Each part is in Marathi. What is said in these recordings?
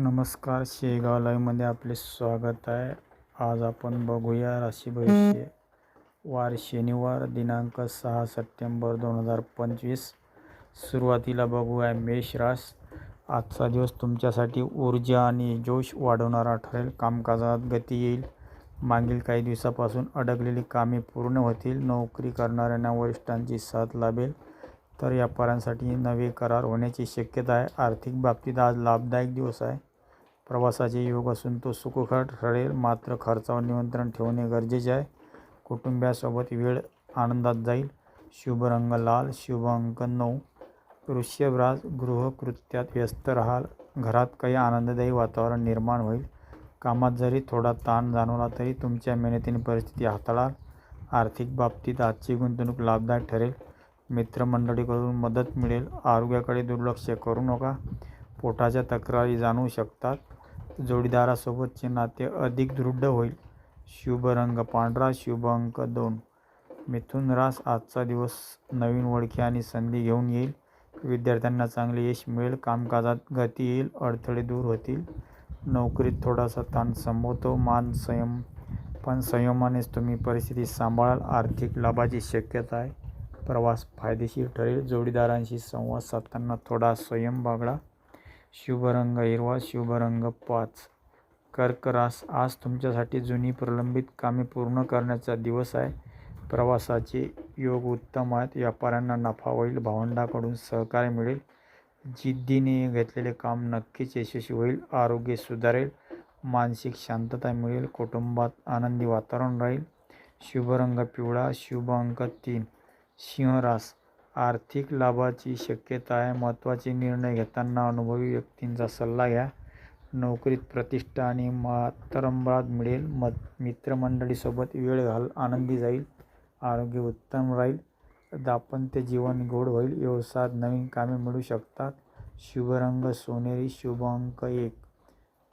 नमस्कार शेगाव लाईव्हमध्ये आपले स्वागत आहे. आज आपण बघूया राशी भविष्य वार शनिवार दिनांक सहा सप्टेंबर दोन हजार पंचवीस. सुरुवातीला बघूया मेष रास आजचा दिवस तुमच्यासाठी ऊर्जा आणि जोश वाढवणारा ठरेल. कामकाजात गती येईल. मागील काही दिवसापासून अडकलेली कामे पूर्ण होतील. नोकरी करणाऱ्यांना वरिष्ठांची साथ लाभेल. तर व्यापाऱ्यांसाठी नवे करार होण्याची शक्यता आहे. आर्थिक बाबतीत आज लाभदायक दिवस आहे. प्रवासाचे योग असून तो सुखकर ठरेल मात्र खर्चावर नियंत्रण ठेवणे गरजेचे आहे. कुटुंबियासोबत वेळ आनंदात जाईल. शुभ रंग लाल शुभ अंक नऊ. वृषभराज गृहकृत्यात व्यस्त राहाल. घरात काही आनंददायी वातावरण निर्माण होईल. कामात जरी थोडा ताण जाणवला तरी तुमच्या मेहनतीने परिस्थिती हाताळाल. आर्थिक बाबतीत आजची गुंतवणूक लाभदायक ठरेल. मित्रमंडळीकडून मदत मिळेल. आरोग्याकडे दुर्लक्ष करू नका. पोटाच्या तक्रारी जाणवू शकतात. जोडीदारासोबतचे नाते अधिक दृढ होईल. शुभ रंग पांढरा शुभ अंक दोन. मिथुन रास आजचा दिवस नवीन ओळखी आणि संधी घेऊन येईल. विद्यार्थ्यांना चांगले यश मिळेल. कामकाजात गती येईल. अडथळे दूर होतील. नोकरीत थोडासा ताण संभवतो मान संयम. पण संयमानेच तुम्ही परिस्थिती सांभाळाल. आर्थिक लाभाची शक्यता आहे. प्रवास फायदेशीर ठरेल. जोडीदारांशी संवाद साधताना थोडा संयम बागडा शुभरंग हिरवा शुभरंग पाच. कर्क रास आज तुमच्यासाठी जुनी प्रलंबित कामे पूर्ण करण्याचा दिवस आहे. प्रवासाचे योग उत्तम आहेत. व्यापाऱ्यांना नफा होईल. भावंडाकडून सहकार्य मिळेल. जिद्दीने घेतलेले काम नक्कीच यशस्वी होईल. आरोग्य सुधारेल. मानसिक शांतता मिळेल. कुटुंबात आनंदी वातावरण राहील. शुभ रंग पिवळा. शुभ अंक तीन. सिंहरास आर्थिक लाभाची शक्यता आहे. महत्त्वाचे निर्णय घेताना अनुभवी व्यक्तींचा सल्ला घ्या. नोकरीत प्रतिष्ठा आणि मातरंबळात मिळेल. मत मित्रमंडळीसोबत वेळ घाल. आनंदी जाईल. आरोग्य उत्तम राहील. दाम्पत्य जीवन गोड होईल. व्यवसायात नवीन कामे मिळू शकतात. शुभ रंग सोनेरी शुभ अंक एक.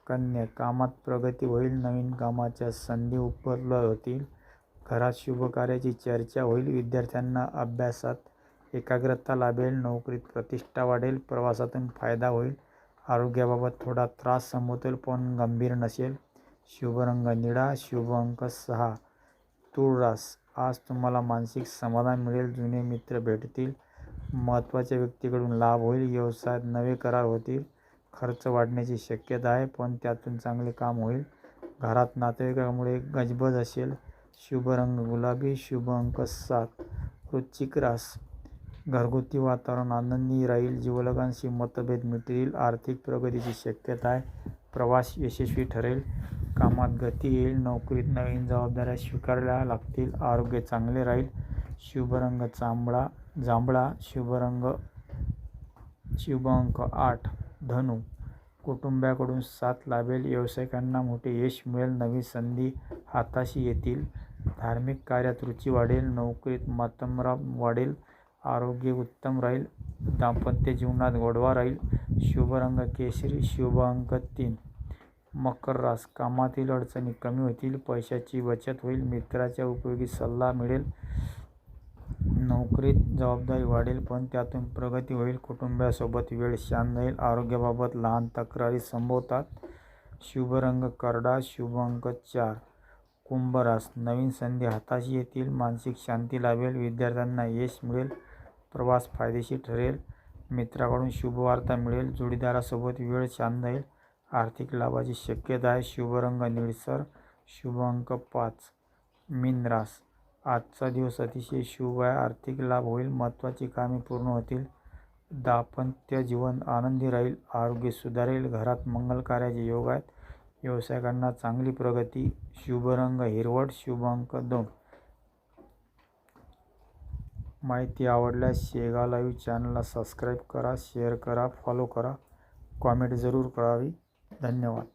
कन्या कामात प्रगती होईल. नवीन कामाच्या संधी उपलब्ध होतील. घरात शुभ कार्याची चर्चा होईल. विद्यार्थ्यांना अभ्यासात एकाग्रता लाभेल नोकरीत प्रतिष्ठा वाढेल प्रवासातून फायदा होईल आरोग्याबाबत थोडा त्रास संभवतील पण गंभीर नसेल. शुभरंग निळा शुभ अंक सहा. तुळरास आज तुम्हाला मानसिक समाधान मिळेल जुने मित्र भेटतील महत्त्वाच्या व्यक्तीकडून लाभ होईल व्यवसायात नवे करार होतील खर्च वाढण्याची शक्यता आहे पण त्यातून चांगले काम होईल. घरात नातेवाईकामुळे गजबज असेल. शुभ रंग गुलाबी शुभ अंक सात. वृश्चिक रास घरगुती वातावरण आनंदी राहील. जीवलगांशी मतभेद मिटतील. आर्थिक प्रगतीची शक्यता आहे. प्रवास यशस्वी ठरेल. कामात गती येईल. नोकरीत नवीन जबाबदाऱ्या स्वीकारल्या लागतील. आरोग्य चांगले राहील. शुभरंग चांबळा जांभळा शुभरंग शुभ अंक आठ धनु. कुटुंबाकडून साथ लाभेल. व्यावसायिकांना मोठे यश मिळेल. नवी संधी हाताशी येतील. धार्मिक कार्यात रुची वाढेल. नोकरीत मातमरा वाढेल. आरोग्य उत्तम राहील. दाम्पत्य जीवनात गोडवा राहील. शुभ रंग केशरी शुभ अंक तीन. मकर रास. कामातील अडचणी कमी होतील. पैशाची बचत होईल. मित्राच्या उपयोगी सल्ला मिळेल. नोकरीत जबाबदारी वाढेल पण त्यातून प्रगती होईल. कुटुंबासोबत वेळ शांत राहील. आरोग्याबाबत लहान तक्रारी संभवतात. शुभ रंग करडा शुभ अंक चार. कुंभरास नवीन संधी हाताशी येतील. मानसिक शांती लाभेल. विद्यार्थ्यांना यश मिळेल. प्रवास फायदेशीर ठरेल. मित्राकडून शुभवार्ता मिळेल. जोडीदारासोबत वेळ छान जाईल आर्थिक लाभाची शक्यता आहे. शुभ रंग निळसर शुभ अंक पाच. मीन रास. आजचा दिवस अतिशय शुभ आहे. आर्थिक लाभ होईल. महत्त्वाची कामे पूर्ण होतील. दाम्पत्य जीवन आनंदी राहील. आरोग्य सुधारेल. घरात मंगल कार्याचे योग आहेत. व्यवसायकांना चांगली प्रगती. शुभ रंग हिरवट शुभ अंक दोन. माहिती आवडल्यास शेगा लाईव्ह चॅनलला सबस्क्राईब करा शेअर करा फॉलो करा. कॉमेंट जरूर करावी. धन्यवाद.